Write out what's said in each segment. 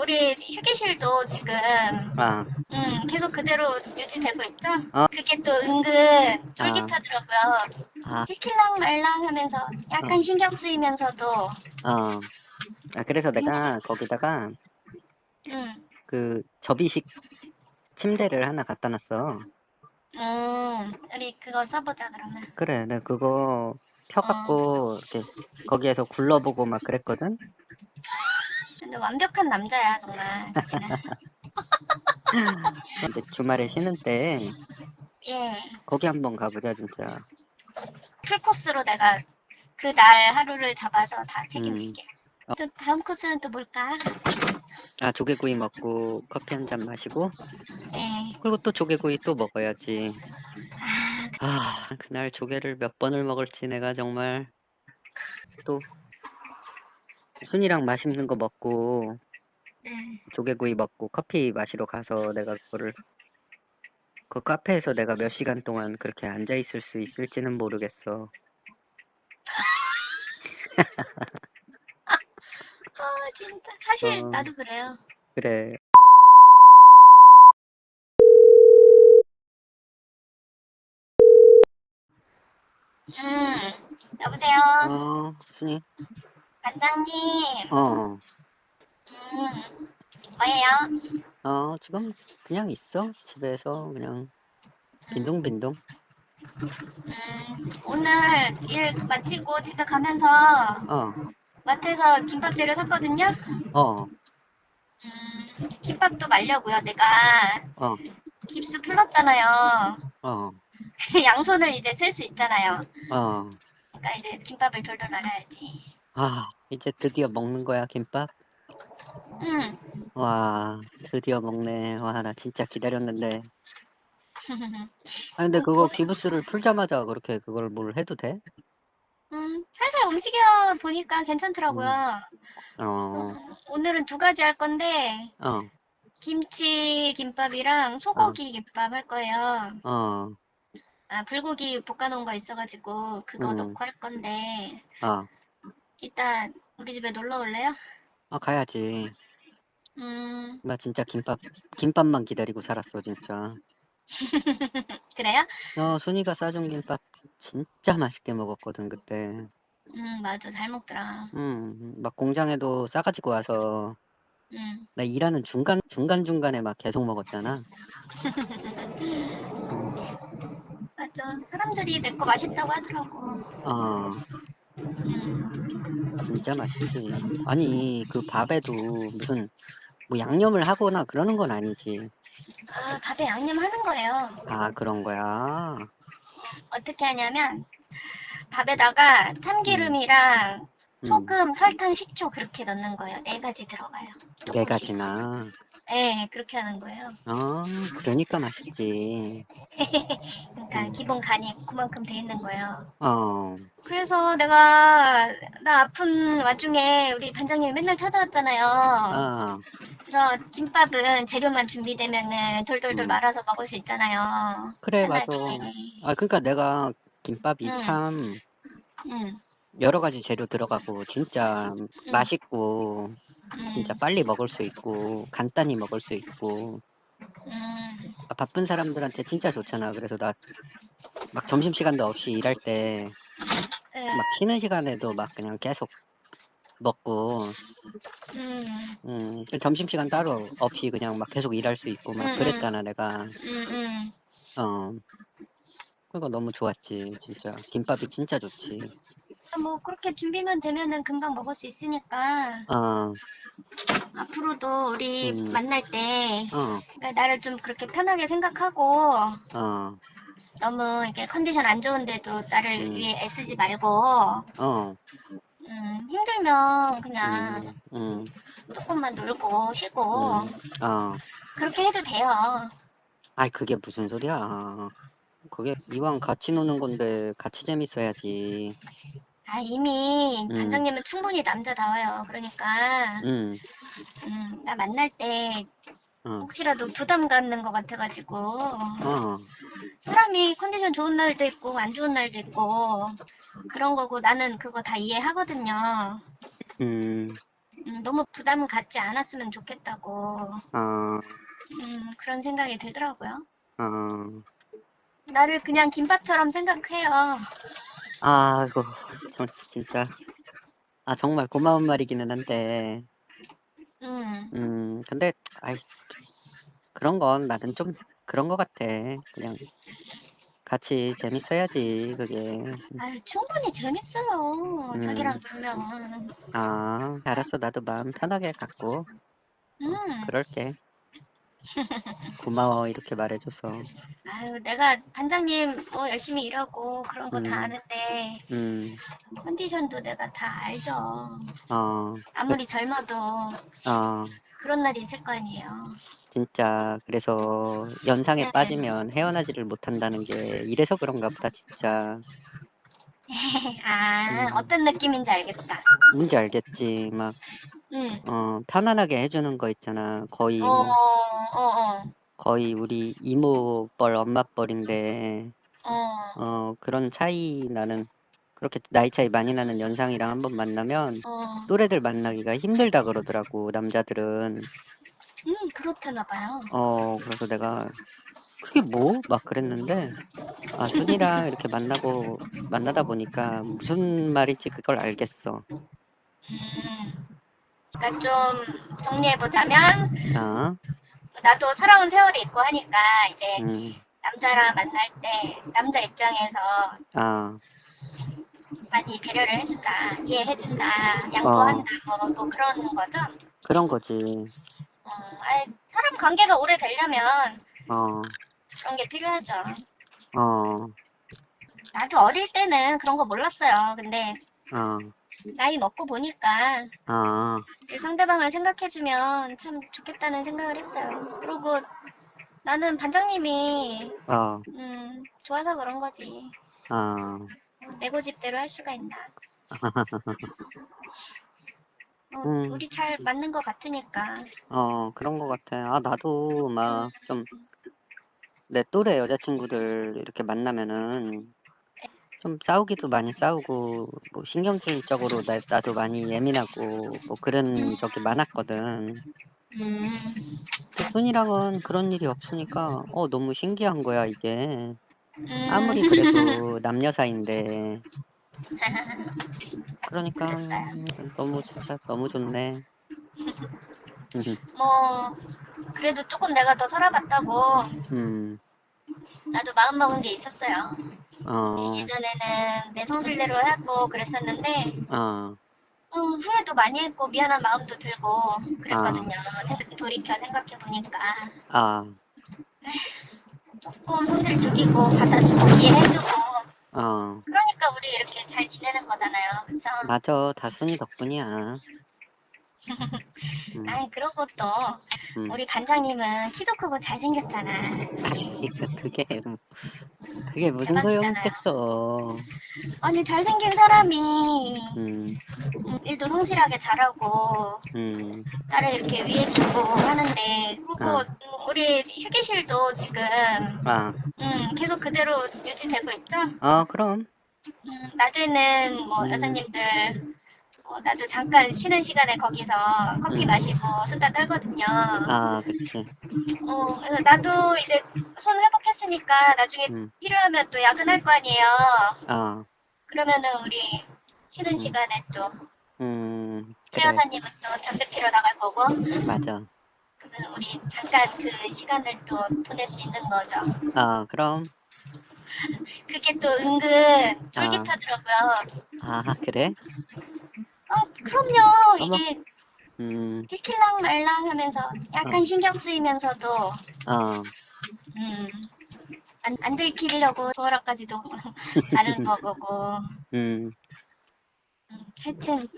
우리 휴게실도 지금 아, 음, 계속 그대로 유지되고 있죠? 어. 그게 또 은근 쫄깃하더라고요. 아, 킬킬랑 말랑 하면서 약간 신경 쓰이면서도 어. 아, 그래서 내가 거기다가 음, 그 접이식 침대를 하나 갖다 놨어. 음, 우리 그거 써보자 그러면. 그래, 내가 그거 펴갖고 이렇게 거기에서 굴러보고 막 그랬거든. 근데 완벽한 남자야 정말. 자기는. 이제 주말에 쉬는 때 예, 거기 한번 가보자 진짜. 풀 코스로 내가 그 날 하루를 잡아서 다 책임질게. 어. 또 다음 코스는 또 뭘까? 아, 조개구이 먹고 커피 한 잔 마시고 예, 그리고 또 조개구이 또 먹어야지. 아, 그날 조개를 몇 번을 먹을지 내가 정말 또 순이랑 맛있는 거 먹고 네. 조개구이 먹고 커피 마시러 가서 내가 그거를 그 카페에서 내가 몇 시간 동안 그렇게 앉아 있을 수 있을지는 모르겠어. 아 진짜 사실 어. 나도 그래요. 그래. 음, 여보세요, 어, 순이. 반장님. 어, 음, 뭐예요? 어, 지금 그냥 있어. 집에서 그냥 빈둥빈둥. 음, 오늘 일 마치고 집에 가면서 어, 마트에서 김밥 재료 샀거든요. 어, 음, 김밥도 말려고요. 내가 어, 깁스 풀었잖아요. 어, 양손을 이제 쓸 수 있잖아요. 어. 그러니까 이제 김밥을 돌돌 말아야지. 아, 이제 드디어 먹는 거야, 김밥? 음, 와, 드디어 먹네. 와, 나 진짜 기다렸는데. 아, 근데 그거 기부스를 풀자마자 그렇게 그걸 뭘 해도 돼? 음, 살살 움직여 보니까 괜찮더라고요. 어, 오늘은 두 가지 할 건데 어, 김치 김밥이랑 소고기 김밥 할 거예요. 어, 아, 불고기 볶아놓은 거 있어가지고 그거 음. 넣고 할 건데 어. 이따 우리 집에 놀러 올래요? 아, 가야지. 음, 나 진짜 김밥, 김밥만 기다리고 살았어, 진짜. 그래요? 어, 순이가 싸준 김밥 진짜 맛있게 먹었거든, 그때. 음, 맞아. 잘 먹더라. 음, 막 공장에도 싸가지고 와서 음, 나 일하는 중간, 중간 중간에 막 계속 먹었잖아. 맞아. 사람들이 내 거 맛있다고 하더라고. 어, 음, 진짜 맛있지. 아니, 그 밥에도 무슨 뭐 양념을 하거나 그러는 건 아니지. 아, 밥에 양념 하는 거예요. 아, 그런 거야. 어떻게 하냐면 밥에다가 참기름이랑 음, 소금, 설탕, 식초 그렇게 넣는 거예요. 네 가지 들어가요. 네 조금씩. 가지나. 네, 그렇게 하는 거예요. 어, 그러니까 맛있지. 그러니까 음. 기본 간이 그만큼 돼 있는 거예요. 어, 그래서 내가 나 아픈 와중에 우리 반장님이 맨날 찾아왔잖아요. 아, 그래서 김밥은 재료만 준비되면은 돌돌돌 음. 말아서 먹을 수 있잖아요. 그래, 맞아. 편하게. 아, 그러니까 내가 김밥이 응. 참 응, 여러 가지 재료 들어가고 진짜 맛있고 응, 진짜 빨리 먹을 수 있고 간단히 먹을 수 있고 응, 아, 바쁜 사람들한테 진짜 좋잖아. 그래서 나 막 점심 시간도 없이 일할 때막 응, 쉬는 시간에도 막 그냥 계속 먹고 응, 음, 점심 시간 따로 없이 그냥 막 계속 일할 수 있고 막. 그랬잖아, 내가. 어. 그거 너무 좋았지, 진짜. 김밥이 진짜 좋지. 뭐 그렇게 준비만 되면은 금방 먹을 수 있으니까 어, 앞으로도 우리 음. 만날 때 어, 그러니까 나를 좀 그렇게 편하게 생각하고 어, 너무 이렇게 컨디션 안 좋은데도 나를 음. 위해 애쓰지 말고 어, 음, 힘들면 그냥 음, 음, 조금만 놀고 쉬고 음, 어. 그렇게 해도 돼요. 아이, 그게 무슨 소리야. 그게 이왕 같이 노는 건데 같이 재밌어야지. 아 이미 음. 반장님은 충분히 남자다워요. 그러니까 응, 음, 나 만날 때 어, 혹시라도 부담 갖는 것 같아가지고 어, 사람이 컨디션 좋은 날도 있고 안 좋은 날도 있고 그런 거고 나는 그거 다 이해하거든요. 음, 음, 너무 부담 갖지 않았으면 좋겠다고 어, 음, 그런 생각이 들더라고요. 어. 나를 그냥 김밥처럼 생각해요. 아이고, 저 진짜. 아, 정말 고마운 말이기는 한데, 음, 음, 근데, 아이, 그런 건 나는 좀 그런 거 같아. 그냥 같이 재밌어야지, 그게. 아유, 충분히 재밌어요. 음. 자기랑 놀면. 아, 알았어. 나도 마음 편하게 갖고 음, 그럴게. 고마워, 이렇게 말해줘서. 아유, 내가 반장님 뭐 열심히 일하고 그런 거 다 음. 아는데 음, 컨디션도 내가 다 알죠. 어, 아무리 젊어도 어, 그런 날이 있을 거 아니에요. 진짜. 그래서 연상에 네. 빠지면 헤어나지를 못한다는 게 이래서 그런가 보다, 진짜. 아, 음. 어떤 느낌인지 알겠다. 뭔지 알겠지. 막, 응. 어, 편안하게 해주는 거 있잖아. 거의, 어, 뭐, 어, 어, 거의 우리 이모 뻘, 엄마 뻘인데, 어. 어, 그런 차이 나는, 그렇게 나이 차이 많이 나는 연상이랑 한번 만나면, 어. 또래들 만나기가 힘들다 그러더라고, 남자들은. 음, 그렇다나 봐요. 어, 그래서 내가, 그게 뭐? 막 그랬는데, 아, 순이랑 이렇게 만나고, 만나다 보니까 무슨 말인지 그걸 알겠어. 음. 그러니까 좀 정리해 보자면 아, 나도 살아온 세월이 있고 하니까 이제 음, 남자랑 만날 때 남자 입장에서 아, 많이 배려를 해준다, 이해해준다, 양보한다, 뭐, 뭐 그런 거죠. 그런 거지. 어, 아이, 사람 관계가 오래 되려면 어, 그런 게 필요하죠. 어, 나도 어릴 때는 그런 거 몰랐어요. 근데 어, 나이 먹고 보니까 아, 그 상대방을 생각해주면 참 좋겠다는 생각을 했어요. 그리고 나는 반장님이 어, 음, 좋아서 그런 거지. 아, 내 고집대로 할 수가 있나. 어, 음. 우리 잘 맞는 것 같으니까. 어, 그런 거 같아. 아, 나도 막 좀, 내 또래 여자친구들 이렇게 만나면은 좀 싸우기도 많이 싸우고, 뭐 신경질적으로 나, 나도 많이 예민하고, 뭐 그런 적이 많았거든. 음, 근데 순이랑은 그런 일이 없으니까, 어, 너무 신기한 거야, 이게. 음, 아무리 그래도 남녀 사이인데. 그러니까 그랬어요. 너무 진짜 너무 좋네. 뭐 그래도 조금 내가 더 살아봤다고 음, 나도 마음 먹은 게 있었어요. 어, 예전에는 내 성질대로 하고 그랬었는데 어, 어, 후회도 많이 했고 미안한 마음도 들고 그랬거든요. 생- 돌이켜 생각해 보니까 아, 조금 성질 죽이고 받아주고 이해해주고 어, 그러니까 우리 이렇게 잘 지내는 거잖아요. 그래서 맞아. 다 순이 덕분이야. 음, 아이 그러고 또 음. 우리 반장님은 키도 크고 잘생겼잖아. 이거 그게 뭐- 그게 무슨 소용있겠어. 아니 잘생긴 사람이 음, 음, 일도 성실하게 잘하고 음, 나를 이렇게 위해 주고 하는데 그리고 어. 음, 우리 휴게실도 지금 아, 음, 계속 그대로 유지되고 있죠? 어, 그럼, 음, 낮에는 뭐 음. 여사님들 뭐 나도 잠깐 쉬는 시간에 거기서 커피 음. 마시고 수다 떨거든요. 아, 그치. 어, 그래서 나도 이제 손 회복했으니까 나중에 음, 필요하면 또 야근할 거 아니에요. 어, 그러면은 우리 쉬는 음. 시간에 또 음, 최 그래, 여사님은 또 담배 피러 나갈 거고 맞아. 그러면 우리 잠깐 그 시간을 또 보낼 수 있는 거죠. 아, 그럼, 그게 또 은근 쫄깃하더라고요. 아, 그래? 아, 그럼요. 이게 음, 킬킬랑 말랑 하면서 약간 신경 쓰이면서도 어, 음, 안, 안 들키려고 도어락까지도 다른 거고 음. 음, 하여튼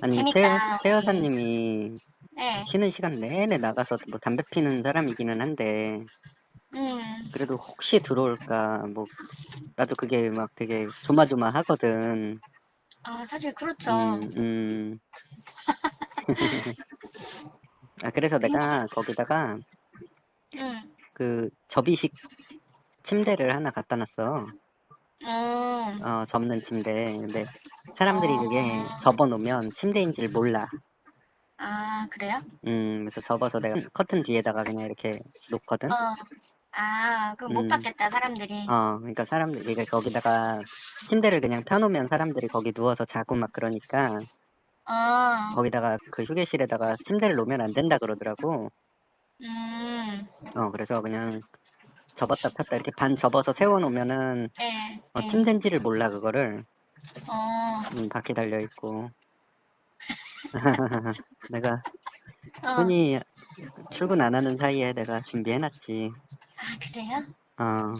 아니, 최, 재밌다. 최 여사님이 네, 쉬는 시간 내내 나가서 뭐 담배 피는 사람이기는 한데, 음, 그래도 혹시 들어올까, 뭐, 나도 그게 막 되게 조마조마하거든. 아 사실 그렇죠. 음, 음. 아, 그래서 내가 거기다가 음, 그 접이식 침대를 하나 갖다 놨어. 음, 어, 접는 침대. 근데 사람들이 그게 어. 접어 놓으면 침대인지를 몰라. 아, 그래요? 음, 그래서 접어서 내가 커튼 뒤에다가 그냥 이렇게 놓거든. 어. 아, 그럼 못 음. 받겠다, 사람들이. 어, 그러니까 사람들이 이게 거기다가 침대를 그냥 펴놓으면 사람들이 거기 누워서 자고 막 그러니까 어. 거기다가 그 휴게실에다가 침대를 놓으면 안 된다 그러더라고. 음. 어, 그래서 그냥 접었다 폈다 이렇게 반 접어서 세워놓으면은 예. 어, 예. 침대인지를 몰라 그거를 어. 음, 바퀴 달려 있고. 내가 어. 순이 출근 안 하는 사이에 내가 준비해놨지. 아, 그래요? 어,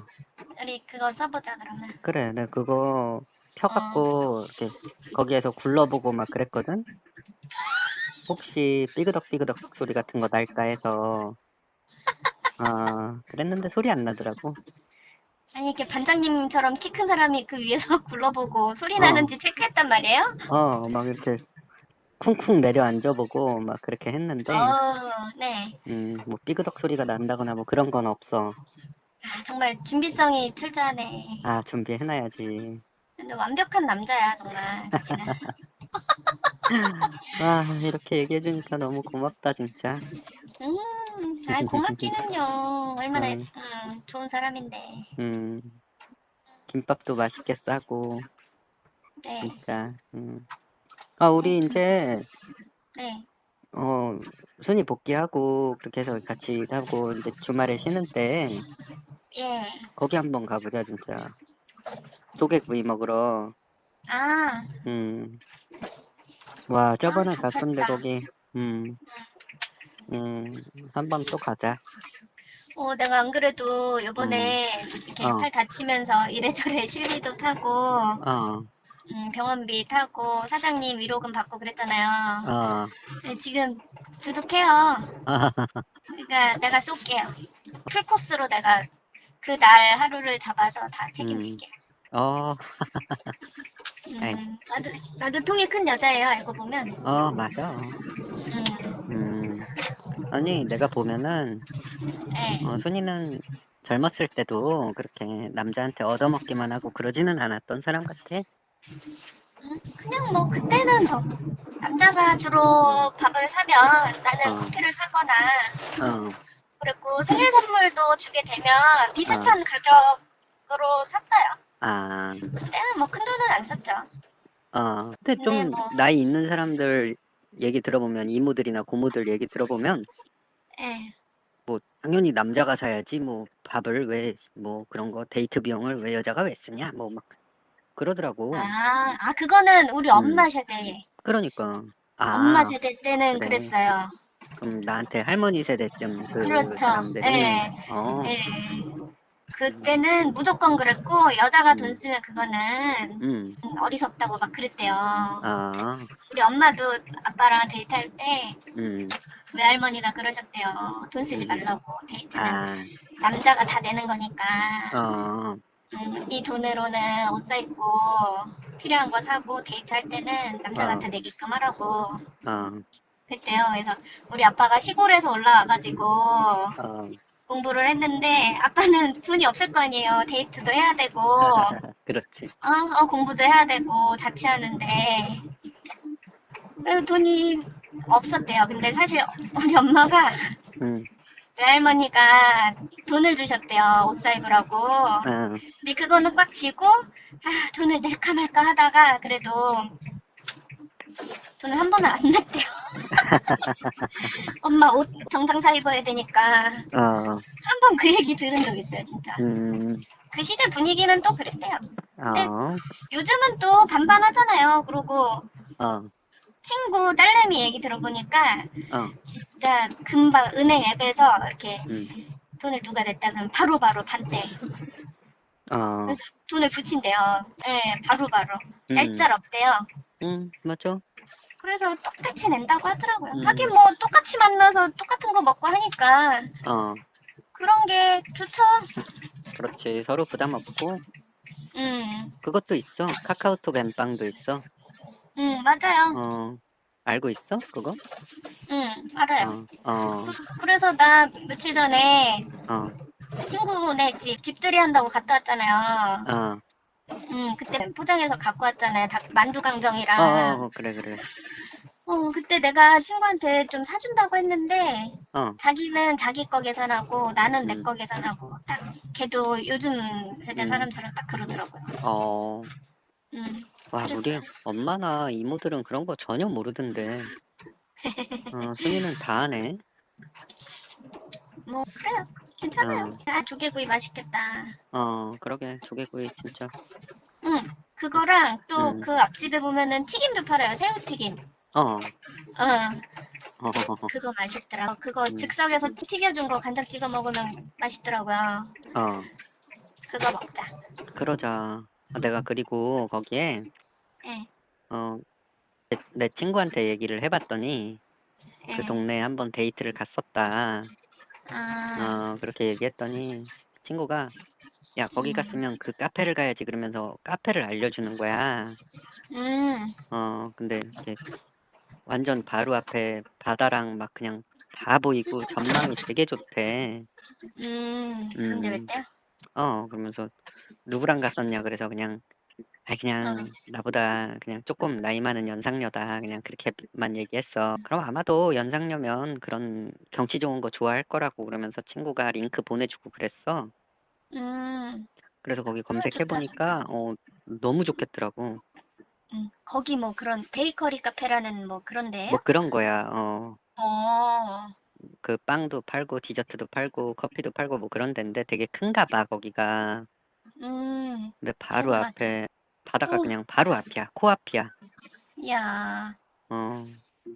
우리 그거 써보자, 그러면. 그래, 내가 그거 펴갖고 이렇게 거기에서 굴러보고 막 그랬거든. 혹시 삐그덕 삐그덕 소리 같은 거 날까 해서 어, 그랬는데 소리 안 나더라고. 아니, 이렇게 반장님처럼 키 큰 사람이 그 위에서 굴러보고 소리 어. 나는지 체크했단 말이에요? 어, 막 이렇게 쿵쿵 내려 앉아보고 막 그렇게 했는데, 어, 네. 음, 뭐 삐그덕 소리가 난다거나 뭐 그런 건 없어. 아, 정말 준비성이 철저하네. 아, 준비해놔야지. 근데 완벽한 남자야, 정말. 자기는. 와, 이렇게 얘기해주니까 너무 고맙다, 진짜. 음, 아, 고맙기는요. 얼마나 음. 음, 좋은 사람인데. 음, 김밥도 맛있게 싸고, 네, 진짜. 음. 아, 우리 이제, 네. 어, 순이 복귀하고, 그렇게 해서 같이 일하고, 이제 주말에 쉬는 때, 예. 거기 한번 가보자, 진짜. 조개구이 먹으러. 아, 음. 와, 저번에 아, 갔었는데, 좋겠다. 거기, 음, 음, 한번 또 가자. 어, 내가 안 그래도 요번에 이렇게 어. 팔 다치면서 이래저래 실비도 타고, 어, 음, 병원비 타고, 사장님 위로금 받고 그랬잖아요. 어, 근데 지금 두둑해요. 아, 그러니까 내가 쏠게요. 풀코스로 내가 그 날 하루를 잡아서 다 책임질게요. 어, 아이. 음, 나도, 나도 통이 큰 여자예요, 알고 보면. 어, 맞아. 음, 음. 아니, 내가 보면은, 네. 어, 순이는 젊었을 때도 그렇게 남자한테 얻어먹기만 하고 그러지는 않았던 사람 같아. 음, 그냥 뭐 그때는 더 남자가 주로 밥을 사면 나는 어. 커피를 사거나 어, 그리고 생일 선물도 주게 되면 비슷한 가격으로 샀어요. 아, 그때는 뭐 큰 돈은 안 썼죠. 어. 근데 네, 좀 뭐. 나이 있는 사람들 얘기 들어보면, 이모들이나 고모들 얘기 들어보면, 예. 뭐, 당연히 남자가 사야지, 뭐, 밥을 왜, 뭐, 그런 거, 데이트 비용을 왜 여자가 왜 쓰냐, 뭐, 막, 그러더라고. 아, 아 그거는 우리 음. 엄마 세대. 그러니까. 아, 엄마 세대 때는 그래. 그랬어요. 그럼 나한테 할머니 세대쯤 그 그렇죠. 사람들이, 예. 어, 예. 그때는 무조건 그랬고 여자가 돈 음. 쓰면 그거는 음, 어리석다고 막 그랬대요. 아, 우리 엄마도 아빠랑 데이트할 때 음, 외할머니가 그러셨대요. 돈 쓰지 음. 말라고 데이트는 아, 남자가 다 내는 거니까 어, 음, 이 돈으로는 옷 사 입고 필요한 거 사고 데이트할 때는 어. 다 내게끔 하라고 어, 그랬대요. 그래서 우리 아빠가 시골에서 올라와가지고 어, 공부를 했는데 아빠는 돈이 없을 거 아니에요. 데이트도 해야 되고 그렇지. 어, 어, 공부도 해야 되고 자취하는데 그래서 돈이 없었대요. 근데 사실 우리 엄마가 음, 외할머니가 돈을 주셨대요. 옷 사 입으라고. 어, 근데 그거는 꽉 쥐고 아, 돈을 낼까 말까 하다가 그래도 돈을 한 번을 안 냈대요. 엄마 옷 정장 사 입어야 되니까 어, 한 번 그 얘기 들은 적 있어요, 진짜. 음, 그 시대 분위기는 또 그랬대요. 어, 요즘은 또 반반 하잖아요. 그리고 어, 친구 딸내미 얘기 들어보니까 어, 진짜 금방 은행 앱에서 이렇게 음, 돈을 누가 냈다 그러면 바로바로 반대. 어, 그래서 돈을 붙인대요. 예, 바로바로. 음, 날짜를 없대요. 음, 맞죠? 그래서 똑같이 낸다고 하더라고요. 음. 하긴 뭐 똑같이 만나서 똑같은 거 먹고 하니까 어, 그런 게 좋죠. 그렇지. 서로 부담 없고, 음, 그것도 있어. 카카오톡 엠빵도 있어. 음, 맞아요. 어, 알고 있어? 그거? 음, 알아요. 어, 어, 그- 그래서 나 며칠 전에 어, 친구네 집 집들이 한다고 갔다 왔잖아요. 어, 음, 그때 포장해서 갖고 왔잖아요. 닭, 만두 강정이랑. 어, 어, 그래, 그래. 어, 어, 그때 내가 친구한테 좀 사준다고 했는데, 어, 자기는 자기 거 계산하고, 나는 내 음. 거 계산하고, 딱, 걔도 요즘 세대 음. 사람처럼 딱 그러더라고요. 어. 음, 와, 그랬어요. 우리 엄마나 이모들은 그런 거 전혀 모르던데. 어, 순이는 다 하네. 뭐, 그래요. 괜찮아요. 어. 아, 조개구이 맛있겠다. 어, 그러게. 조개구이 진짜. 응, 그거랑 또 음. 그 앞집에 보면은 튀김도 팔아요. 새우튀김. 어, 어, 어, 그거 맛있더라고. 그거 음. 즉석에서 튀겨준 거 간장 찍어 먹으면 맛있더라고요. 어. 그거 먹자. 그러자. 아, 내가 그리고 거기에, 예, 어, 내, 내 친구한테 얘기를 해봤더니, 예. 그 동네에 한번 데이트를 갔었다. 아, 어, 그렇게 얘기했더니, 친구가, 야, 거기 음. 갔으면 그 카페를 가야지. 그러면서 카페를 알려주는 거야. 음, 어, 근데 이게 완전 바로 앞에 바다랑 막 그냥 다 보이고 전망이 되게 좋대. 음, 근데 음. 왜때요? 어, 그러면서 누구랑 갔었냐 그래서 그냥 아 그냥 나보다 그냥 조금 나이 많은 연상녀다 그냥 그렇게만 얘기했어. 그럼 아마도 연상녀면 그런 경치 좋은 거 좋아할 거라고 그러면서 친구가 링크 보내 주고 그랬어. 음, 그래서 거기 좋다, 검색해 보니까 어 너무 좋겠더라고. 음, 거기 뭐 그런 베이커리 카페라는 뭐 그런데요? 뭐 그런 거야. 어. 어, 그 빵도 팔고 디저트도 팔고 커피도 팔고 뭐 그런 데인데 되게 큰가 봐 거기가. 음, 근데 바로 궁금하다. 앞에 바다가 어. 그냥 바로 앞이야. 코앞이야. 야, 어.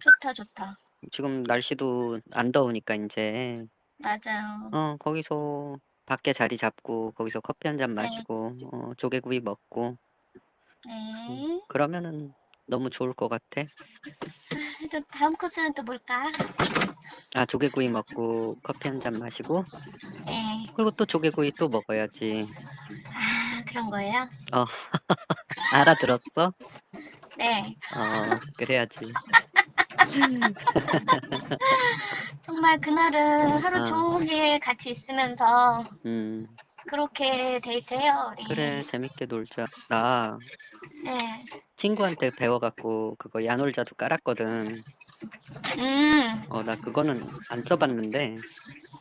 좋다, 좋다. 지금 날씨도 안 더우니까 이제 맞아요. 어 거기서 밖에 자리 잡고 거기서 커피 한 잔 네. 마시고 어, 조개구이 먹고 네. 그러면은 너무 좋을 것 같아. 또 다음 코스는 또 뭘까? 아 조개구이 먹고 커피 한 잔 마시고 네. 그리고 또 조개구이 또 먹어야지. 아, 그런 거예요? 알아들었어? 네. 어 그래야지. 정말 그날은 하루 어. 종일 같이 있으면서 음 그렇게 데이트해요, 우리. 그래 재밌게 놀자. 나 네. 친구한테 배워갖고 그거 야놀자도 깔았거든. 음, 어 나 그거는 안 써봤는데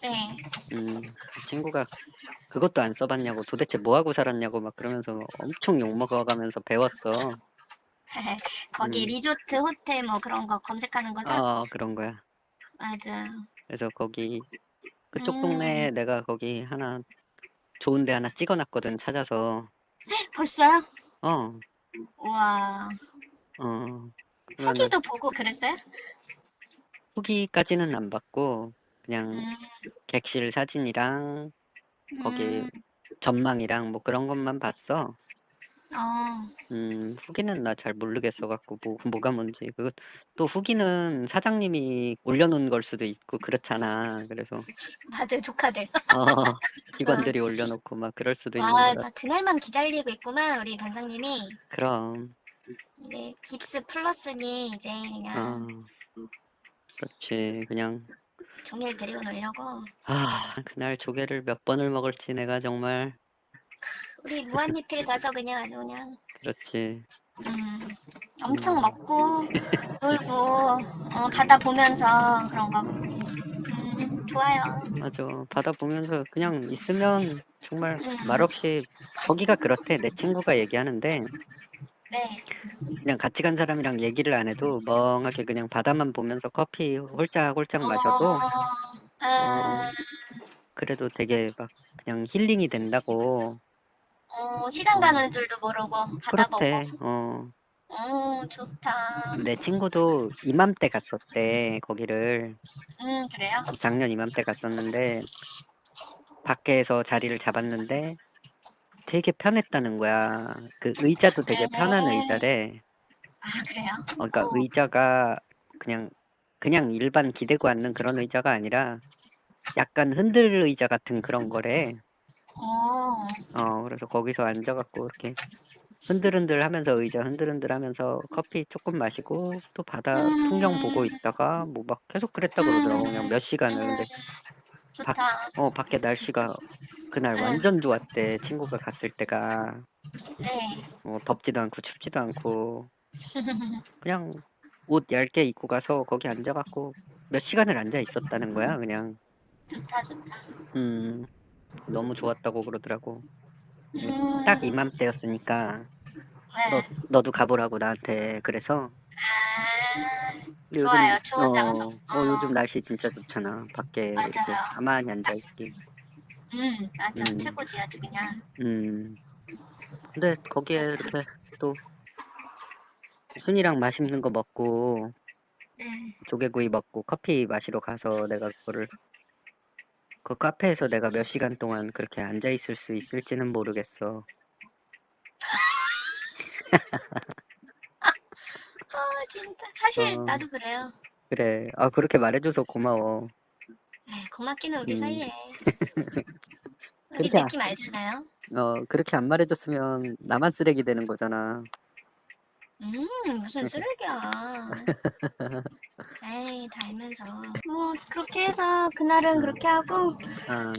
네. 음 친구가 그것도 안 써봤냐고 도대체 뭐 하고 살았냐고 막 그러면서 엄청 욕 먹어가면서 배웠어. 거기 음. 리조트, 호텔 뭐 그런 거 검색하는 거죠? 어 그런 거야. 맞아. 그래서 거기 그쪽 음. 동네에 내가 거기 하나 좋은 데 하나 찍어놨거든 찾아서. 벌써요? 어 우와. 어. 그러면은 후기도 보고 그랬어요? 후기까지는 안 받고 그냥 음, 객실 사진이랑 거기 음, 전망이랑 뭐 그런 것만 봤어. 어, 음, 후기는 나 잘 모르겠어 갖고 뭐 뭐가 뭔지. 그또 후기는 사장님이 올려놓은 걸 수도 있고 그렇잖아. 그래서 맞아요, 조카들. 어, 직원들이 올려놓고 막 그럴 수도 있는 거라. 맞아, 그날만 기다리고 있구만, 우리 반장님이. 그럼 네, 깁스 플러스니 이제 그냥 어, 그렇지. 그냥 종일 데리고 놀려고. 아 그날 조개를 몇 번을 먹을지 내가 정말 우리 무한리필 가서 그냥 아주 그냥 그렇지. 음, 엄청 먹고 놀고 어, 바다 보면서 그런 거 음, 좋아요. 맞아. 바다 보면서 그냥 있으면 정말 음. 말없이 거기가 그렇대. 내 친구가 얘기하는데 네. 그냥 같이 간 사람이랑 얘기를 안 해도 멍하게 그냥 바다만 보면서 커피 홀짝홀짝 마셔도 어, 아, 그래도 되게 막 그냥 힐링이 된다고 어, 시간 가는 줄도 모르고 바다 보고. 그렇대. 어. 어, 좋다. 내 친구도 이맘때 갔었대. 거기를 음, 그래요? 작년 이맘때 갔었는데 밖에서 자리를 잡았는데 되게 편했다는 거야. 그 의자도 되게 편한 네. 의자래. 아, 그래요? 어, 그러니까 어. 의자가 그냥 그냥 일반 기대고 앉는 그런 의자가 아니라 약간 흔들 의자 같은 그런 거래. 어, 어, 그래서 거기서 앉아 갖고 이렇게 흔들흔들 하면서 의자 흔들흔들 하면서 커피 조금 마시고 또 바다 풍경 보고 음. 있다가 뭐 막 계속 그랬다 그러더라고. 그냥 몇 시간을. 근데 좋다. 어, 밖에 날씨가 그날 응. 완전 좋았대. 친구가 갔을 때가. 네. 뭐 덥지도 않고 춥지도 않고 그냥 옷 얇게 입고 가서 거기 앉아갖고 몇 시간을 앉아 있었다는 거야 그냥 좋다 좋다. 음 너무 좋았다고 그러더라고 음, 딱 이맘때였으니까 너, 네. 너도 가보라고 나한테 그래서 아, 요즘- 좋아요. 좋은 어, 장소. 어, 어. 요즘 날씨 진짜 좋잖아 밖에 이렇게 맞아요. 가만히 앉아 있기 음, 맞아. 음. 최고지 아주 그냥. 음 근데 거기에 이렇게 또 순이랑 맛있는 거 먹고 네. 조개구이 먹고 커피 마시러 가서 내가 그거를 그 카페에서 내가 몇 시간 동안 그렇게 앉아 있을 수 있을지는 모르겠어. 아 진짜 사실 어. 나도 그래요. 그래. 아 그렇게 말해줘서 고마워. 에이, 고맙기는 우리 음. 사이에. 우리 그렇게 느낌 알잖아요. 어 그렇게 안 말해줬으면 나만 쓰레기 되는 거잖아. 음 무슨 쓰레기야. 에이 다 알면서. 뭐 그렇게 해서 그날은 그렇게 하고 아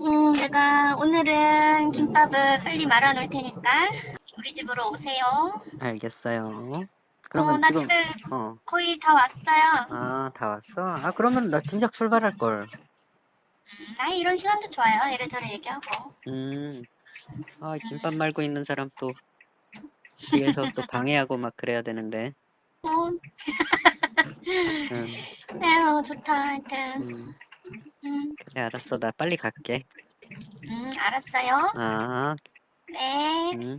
음 내가 오늘은 김밥을 빨리 말아 놓을 테니까 우리 집으로 오세요. 알겠어요. 어 그러면 나 지금 집에 어. 거의 다 왔어요. 아 다 왔어? 아 그러면 나 진작 출발할 걸. 음, 아 이런 시간도 좋아요. 이래저래 얘기하고. 음. 아 김밥 말고 있는 사람 또 뒤에서 또 방해하고 막 그래야 되는데. 어, 응. 네, 어, 좋다. 하여튼, 음. 음, 그래 알았어. 나 빨리 갈게. 음, 알았어요. 아 네. 음.